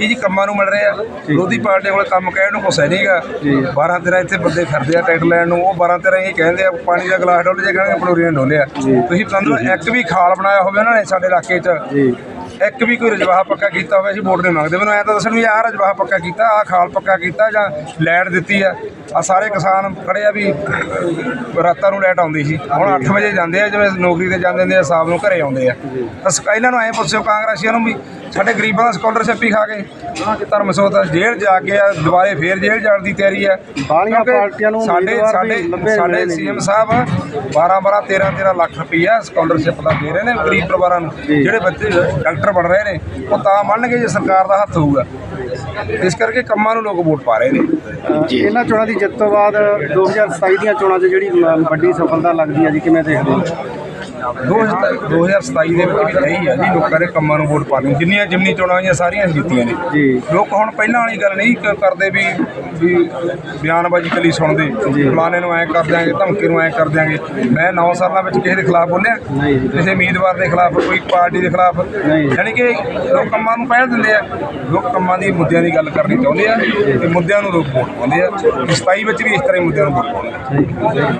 ਇਹ ਜੀ ਕੰਮਾਂ ਨੂੰ ਮਿਲ ਰਿਹਾ ਵਿਰੋਧੀ ਪਾਰਟੀ ਕੋਲ ਕੰਮ ਕਹਿਣ ਨੂੰ ਕੁਛ ਹੈ ਨਹੀਂਗਾ 12 13 ਇੱਥੇ ਬੰਦੇ ਫਿਰਦੇ ਆ ਟਿਕਟ ਲੈਣ ਨੂੰ। ਉਹ 12 13 ਇਹ ਕਹਿੰਦੇ ਆ ਪਾਣੀ ਦਾ ਗਲਾਸ ਡੋਲ ਜੇ ਕਹਿਣਗੇ ਪਲੋਰੀਆਂ ਡੋਲਿਆ ਤੁਸੀਂ ਪਤੰਦਰ ਇੱਕ ਵੀ ਖਾਲ ਬਣਾਇਆ ਹੋਵੇ ਉਹਨਾਂ ਨੇ ਸਾਡੇ ਇਲਾਕੇ 'ਚ। ਇੱਕ ਵੀ ਕੋਈ ਰਜਵਾਹ ਪੱਕਾ ਕੀਤਾ ਹੋਵੇ ਅਸੀਂ ਵੋਟ ਨਹੀਂ ਮੰਗਦੇ। ਮੈਨੂੰ ਐ ਤਾਂ ਦੱਸਣ ਵੀ ਆਹ ਰਜਵਾਹ ਪੱਕਾ ਕੀਤਾ ਆਹ ਖਾਲ ਪੱਕਾ ਕੀਤਾ ਜਾਂ ਲਾਈਟ ਦਿੱਤੀ ਆ। ਆ ਸਾਰੇ ਕਿਸਾਨ ਖੜੇ ਆ ਵੀ ਰਾਤਾਂ ਨੂੰ ਲਾਈਟ ਆਉਂਦੀ ਸੀ। ਹੁਣ 8 ਵਜੇ ਜਾਂਦੇ ਆ ਜਿਵੇਂ ਨੌਕਰੀ ਤੇ ਜਾਂਦੇ ਹੁੰਦੇ ਆ ਸ਼ਾਮ ਨੂੰ ਘਰੇ ਆਉਂਦੇ ਆ। ਤਾਂ ਇਹਨਾਂ ਨੂੰ ਐ ਪੁੱਛਿਓ ਕਾਂਗਰਸੀਆਂ ਨੂੰ ਵੀ ਸਾਡੇ ਗਰੀਬਾਂ ਦਾ ਸਕਾਲਰਸ਼ਿਪ ਹੀ ਖਾ ਗਏ। ਧਰਮ ਸੋਤ ਜੇਲ੍ਹ ਜਾ ਕੇ ਆ ਦੁਬਾਰੇ ਫੇਰ ਜੇਲ੍ਹ ਜਾਣ ਦੀ ਤਿਆਰੀ ਆ। ਬਾਹਲੀਆਂ ਕਿਉਂਕਿ ਪਾਰਟੀਆਂ ਨੂੰ ਸਾਡੇ ਸਾਡੇ ਸਾਡੇ ਨੇ। ਸੀਐਮ ਸਾਹਿਬ 12 12 13 13 ਲੱਖ ਰੁਪਈਆ ਸਕਾਲਰਸ਼ਿਪ ਦਾ ਦੇ ਰਹੇ ਨੇ ਗਰੀਬ ਪਰਿਵਾਰਾਂ ਨੂੰ ਜਿਹੜੇ ਬੱਚੇ ਡਾਕਟਰ ਬਣ ਰਹੇ ਨੇ ਉਹ ਤਾਂ ਮੰਨਣਗੇ ਜੇ ਸਰਕਾਰ ਦਾ ਹੱਥ ਹੋਊਗਾ। ਇਸ ਕਰਕੇ ਕੰਮਾਂ ਨੂੰ ਲੋਕ ਵੋਟ ਪਾ ਰਹੇ ਨੇ। ਇਹਨਾਂ ਚੋਣਾਂ ਦੀ ਜਿੱਤ ਤੋਂ ਬਾਅਦ 2027 ਦੀਆਂ ਚੋਣਾਂ 'ਚ ਜਿਹੜੀ ਵੱਡੀ ਸਫਲਤਾ ਲੱਗਦੀ ਹੈ ਜੀ ਕਿਵੇਂ ਦੇਖਦੇ ਹੋ? 2027 ਦੇ ਵਿੱਚ ਵੀ ਇਹੀ ਆ ਜੀ ਲੋਕਾਂ ਦੇ ਕੰਮਾਂ ਨੂੰ ਵੋਟ ਪਾਣੀ ਜਿੰਨੀਆਂ ਜਿਮਨੀ ਚੋਣਾਂ ਹੋਈਆਂ ਸਾਰੀਆਂ ਜਿੱਤੀਆਂ ਨੇ। ਜੀ। ਲੋਕ ਹੁਣ ਪਹਿਲਾਂ ਵਾਲੀ ਗੱਲ ਨਹੀਂ ਕ- ਕਰਦੇ ਵੀ ਵੀ ਬਿਆਨਬਾਜ਼ੀ ਕਲੀ ਸੁਣਦੇ। ਫਲਾਣੇ ਨੂੰ ਐ ਕਰ ਦਿਆਂਗੇ ਧਮਕੀ ਨੂੰ ਐ ਕਰ ਦਿਆਂਗੇ। ਮੈਂ 9 ਸਾਲਾਂ ਵਿੱਚ ਕਿਸੇ ਦੇ ਖਿਲਾਫ ਬੋਲਿਆ। ਨਹੀਂ ਜੀ। ਕਿਸੇ ਉਮੀਦਵਾਰ ਦੇ ਖਿਲਾਫ ਕੋਈ ਪਾਰਟੀ ਦੇ ਖਿਲਾਫ। ਨਹੀਂ। ਯਾਨੀ ਕਿ ਲੋਕ ਕੰਮਾਂ ਨੂੰ ਪਹਿਲ ਦਿੰਦੇ ਆ। ਲੋਕ ਕੰਮਾਂ ਦੀ ਮੁੱਦਿਆਂ ਦੀ ਗੱਲ ਕਰਨੀ ਚਾਹੁੰਦੇ ਆ। ਤੇ ਮੁੱਦਿਆਂ ਨੂੰ ਲੋਕ ਵੋਟ ਪਾਉਂਦੇ ਆ। 27 ਵਿੱਚ ਵੀ ਇਸ ਤਰ੍ਹਾਂ ਹੀ ਮੁੱਦਿਆਂ ਨੂੰ ਵੋਟ ਪਾਉਣਗੇ